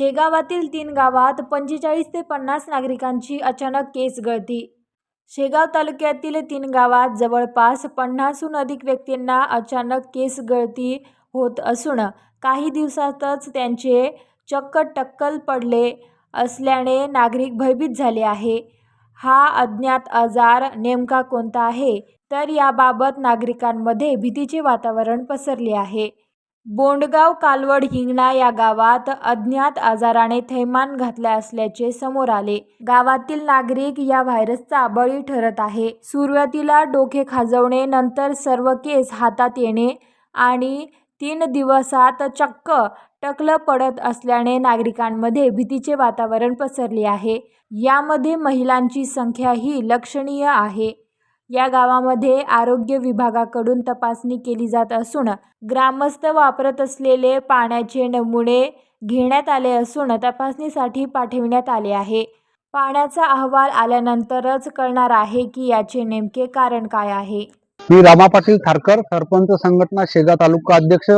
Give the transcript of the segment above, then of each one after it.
शेगावातील तीन गावात पंचेचाळीस ते पन्नास नागरिकांची अचानक केस गळती. शेगाव तालुक्यातील तीन गावात जवळपास पन्नासहून अधिक व्यक्तींना अचानक केस गळती होत असून काही दिवसातच त्यांचे चक्क टक्कल पडले असल्याने नागरिक भयभीत झाले आहे. हा अज्ञात आजार नेमका कोणता आहे? तर याबाबत नागरिकांमध्ये भीतीचे वातावरण पसरले आहे. बोंडगाव कालवड हिंगणा या गावात अज्ञात आजाराने थैमान घातले असल्याचे समोर आले. गावातील नागरिक या व्हायरसचा बळी ठरत आहे. सुरुवातीला डोके खाजवणे नंतर सर्व केस हातात येणे आणि तीन दिवसात चक्क टकलं पडत असल्याने नागरिकांमध्ये भीतीचे वातावरण पसरले आहे. यामध्ये महिलांची संख्याही लक्षणीय आहे. या गावामध्ये आरोग्य विभागाकडून तपासणी केली जात असून ग्रामस्थ वापरत असलेले पाण्याचे नमुने घेण्यात आले असून तपासणीसाठी पाठविण्यात आले आहे. पाण्याचा अहवाल आल्यानंतरच कळणार आहे की याचे नेमके कारण काय आहे. मी रामा पाटील खारकर सरपंच संघटना शेगा तालुका अध्यक्ष.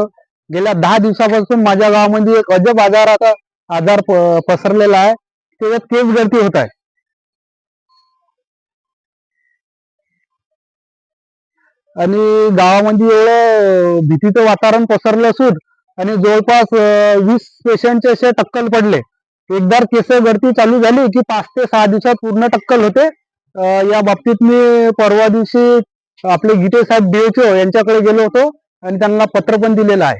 गेल्या दहा दिवसापासून माझ्या गावामध्ये एक अजब आजाराचा आजार पसरलेला आहे. तेव्हा तेच गर्दी होत आहे. आणि गावामध्ये एवढं भीतीचं वातावरण पसरलं असून आणि जवळपास वीस पेशंटचे असे टक्कल पडले. एकदा केस गळती चालू झाली की पाच ते सहा दिवसात पूर्ण टक्कल होते. या बाबतीत मी परवा दिवशी आपले गीते साहेब डीएचओ यांच्याकडे गेलो होतो आणि त्यांना पत्र पण दिलेलं आहे.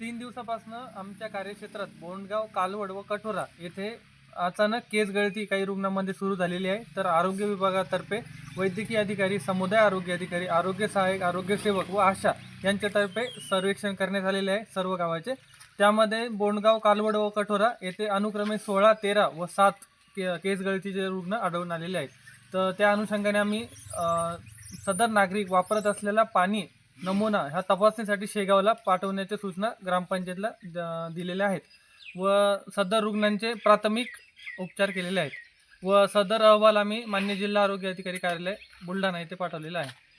तीन दिवसापासून आमच्या कार्यक्षेत्रात बोंडगाव कालवड व कठोरा येथे अचानक केस गळती काही रुग्णांमध्ये सुरू झालेली आहे. तर आरोग्य विभागातर्फे वैद्यकीय अधिकारी समुदाय आरोग्य अधिकारी आरोग्य सहाय्यक आरोग्यसेवक व आशा यांच्यातर्फे सर्वेक्षण करण्यात आलेले आहे सर्व गावाचे. त्यामध्ये बोंडगाव कालवड व कठोरा येथे अनुक्रमे सोळा तेरा व सात के केस गळतीचे रुग्ण आढळून आलेले आहेत. तर त्या अनुषंगाने आम्ही सदर नागरिक वापरत असलेला पाणी नमुना ह्या तपासणीसाठी शेगावला पाठवण्याच्या सूचना ग्रामपंचायतला द- दिलेल्या आहेत. व सदर रुग्णांचे प्राथमिक उपचार केलेले आहेत. व सदर अहवाल आम्ही मान्य जिल्हा आरोग्य अधिकारी कार्यालय बुलढाणा येथे पाठवलेला आहे.